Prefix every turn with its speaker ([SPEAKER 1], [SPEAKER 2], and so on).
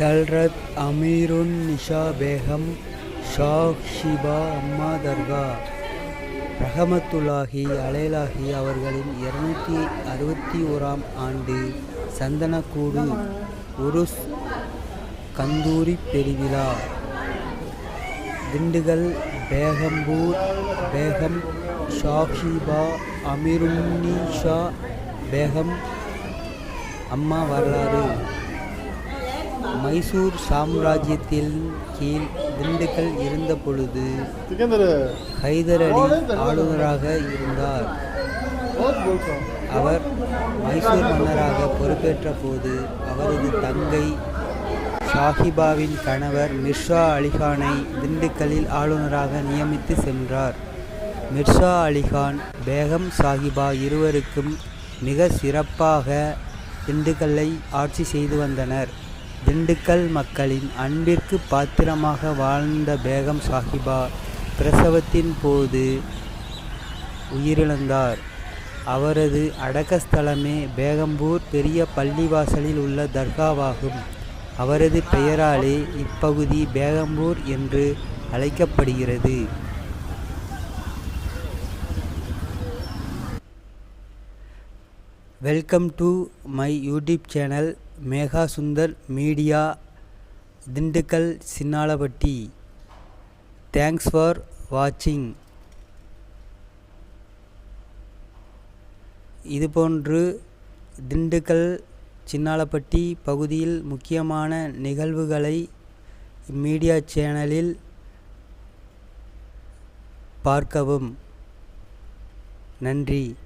[SPEAKER 1] ஷல்ரத் அமீருன் நிஷா பேகம் ஷாக் ஷிபா அம்மா தர்கா. ரஹமத்துல்லாஹி அலைலாஹி அவர்களின் இருநூத்தி அறுபத்தி ஓராம் ஆண்டு சந்தனக்கூடு உருஸ் கந்தூரி பெருவிழா. திண்டுகல் பேகம்பூர் பேகம் ஷாஹிபா அமீருன்னிஷா பேகம் அம்மா வரலாறு. மைசூர் சாம்ராஜ்யத்தின் கீழ் திண்டுக்கல்
[SPEAKER 2] இருந்தபொழுது
[SPEAKER 1] ஹைதர் அலி ஆளுநராக இருந்தார். அவர் மைசூர் மன்னராக பொறுப்பேற்ற போது அவரது தங்கை சாஹிபாவின் கணவர் மிர்ஷா அலிகானை திண்டுக்கல்லில் ஆளுநராக நியமித்து சென்றார். மிர்ஷா அலிகான் பேகம் சாஹிபா இருவருக்கும் மிக சிறப்பாக திண்டுக்கல்லை ஆட்சி செய்து வந்தனர். திண்டுக்கல் மக்களின் அன்பிற்கு பாத்திரமாக வாழ்ந்த பேகம் சாஹிபா பிரசவத்தின் போது உயிரிழந்தார். அவரது அடக்கஸ்தலமே பேகம்பூர் பெரிய பள்ளிவாசலில் உள்ள தர்காவாகும். அவரது பெயராலே இப்பகுதி பேகம்பூர் என்று அழைக்கப்படுகிறது. Welcome to my YouTube channel. Megha Sundar media Dindigul Chinnalapatti thanks for வாட்சிங் இதுபோன்று திண்டுக்கல் சின்னாளப்பட்டி பகுதியில் முக்கியமான நிகழ்வுகளை மீடியா சேனலில் பார்க்கவும். நன்றி.